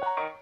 Bye.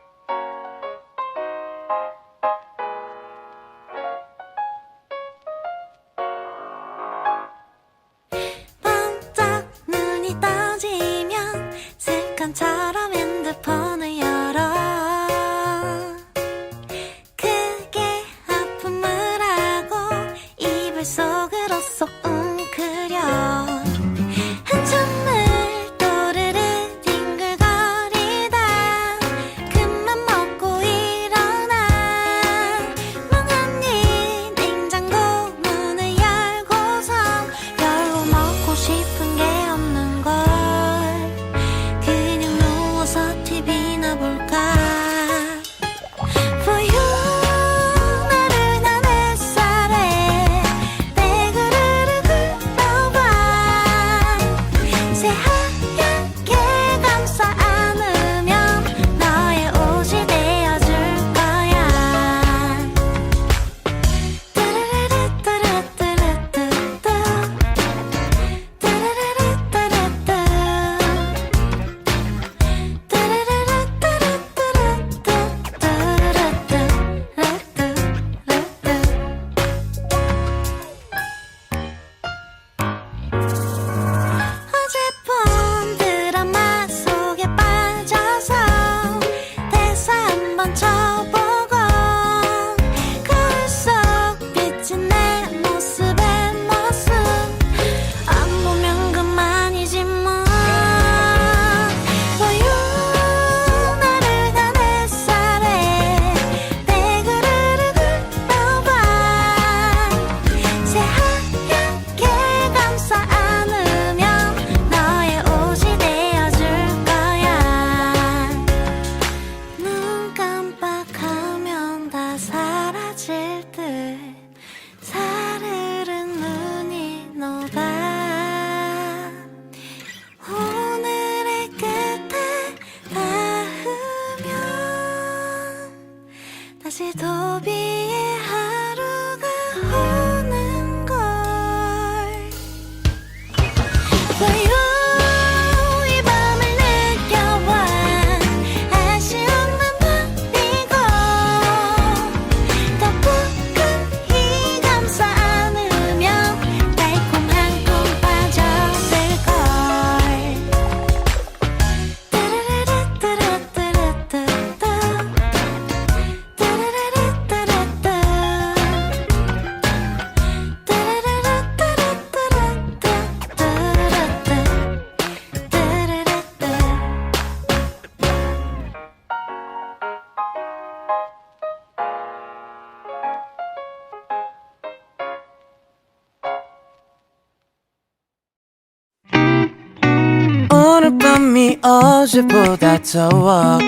밤이 어제보다 더워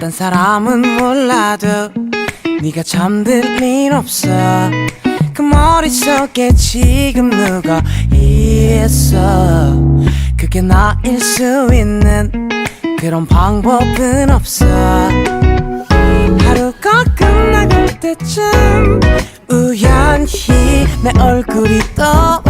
딴 사람은 몰라도 네가 잠들 일 없어. 그 머릿속에 지금 누가 있어? 그게 나일 수 있는 그런 방법은 없어. 하루가 끝나갈 때쯤 우연히 내 얼굴이 떠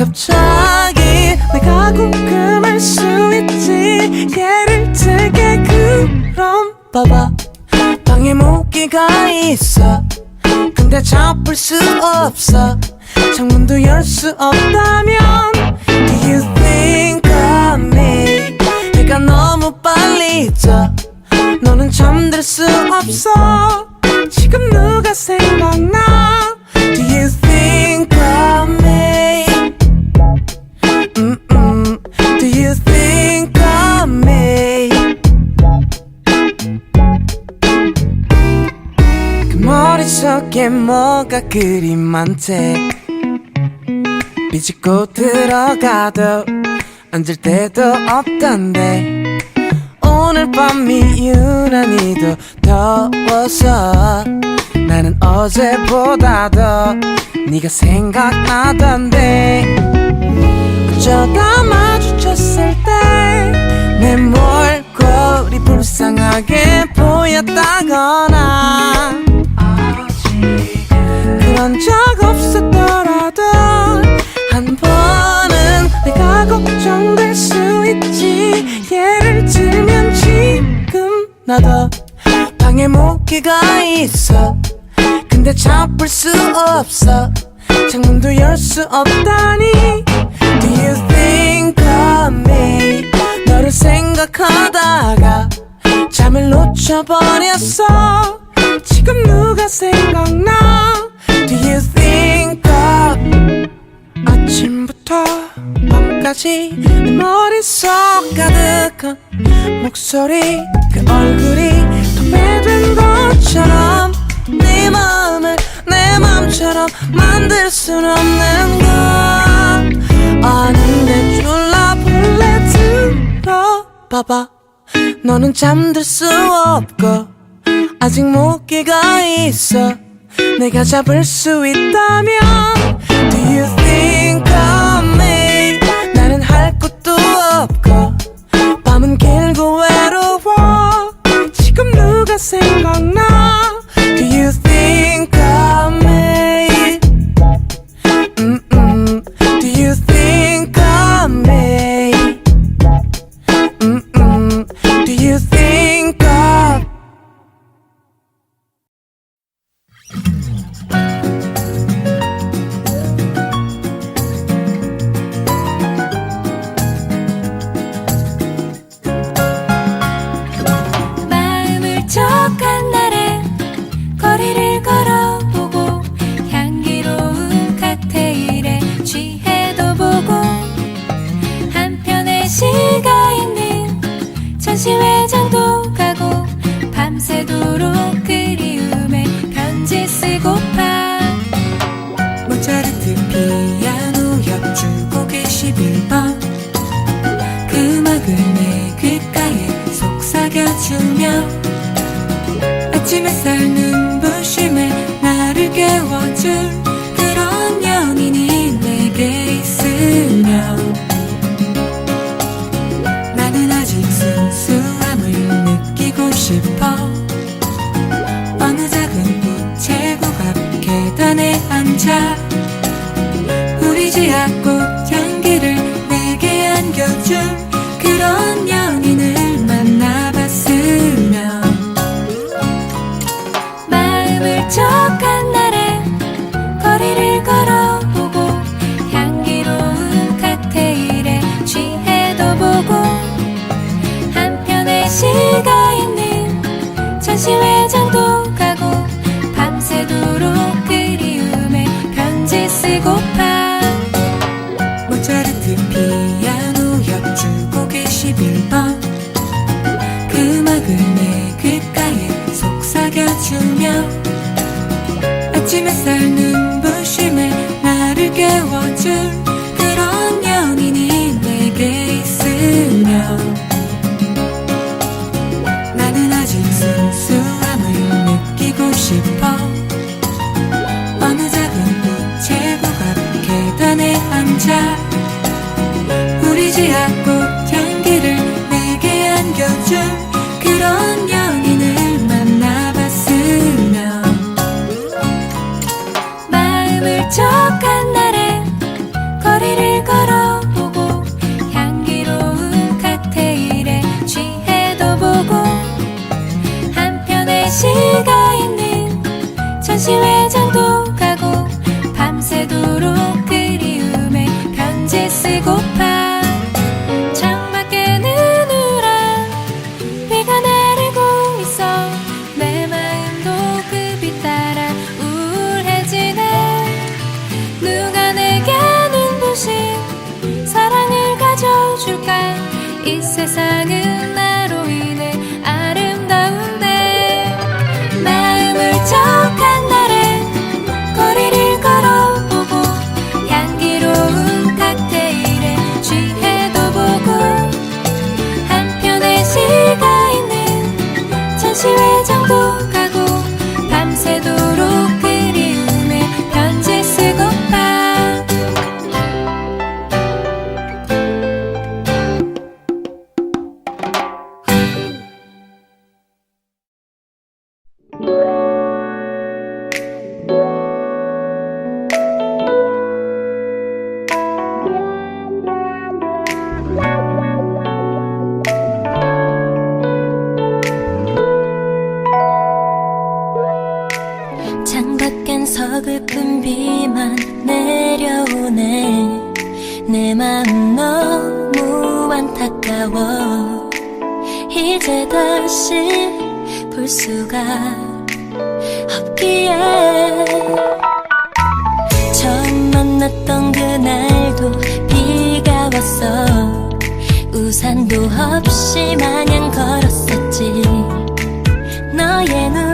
갑자기 내가 궁금할 수 있지? 예를 들게 그럼 봐봐 방에 모기가 있어. 근데 잡을 수 없어. 창문도 열 수 없다면 Do you think of me? 내가 너무 빨리 져. 너는 잠들 수 없어. 지금 누가 생각나 뭐가 그리 많대 비집고 들어가도 앉을 데도 없던데. 오늘 밤이 유난히 더 더워서 나는 어제보다 더 네가 생각나던데. 어쩌다 마주쳤을 때 내 몰골이 불쌍하게 보였다거나 만난 적 없었더라도 한 번은 내가 걱정될 수 있지. 예를 들면 지금 나도 방에 모기가 있어. 근데 잡을 수 없어. 창문도 열 수 없다니. Do you think of me? 너를 생각하다가 잠을 놓쳐버렸어. 지금 누가 생각나? 밤까지 내 머릿속 가득한 목소리 그 얼굴이 도배된 것처럼 네 마음을 내 맘처럼 만들 순 없는 걸 아는데 졸라볼래 들어봐봐. 너는 잠들 수 없고 아직 모기가 있어. 내가 잡을 수 있다면 Do you think of 밤은 길고 외로워. 지금 누가 생각나? Do you think you 쓰고파. 모차르트 피아노 협주곡 21번. 그 음악을 내 귓가에 속삭여주며 아침 햇살 눈부심에 나를 깨워줄 다시 볼 수가 없기에. 처음 만났던 그날도 비가 왔어. 우산도 없이 마냥 걸었었지. 너의 눈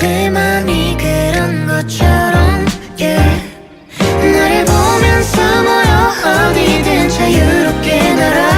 내 맘이 그런 것처럼 yeah. 너를 보면서 모여 어디든 자유롭게 날아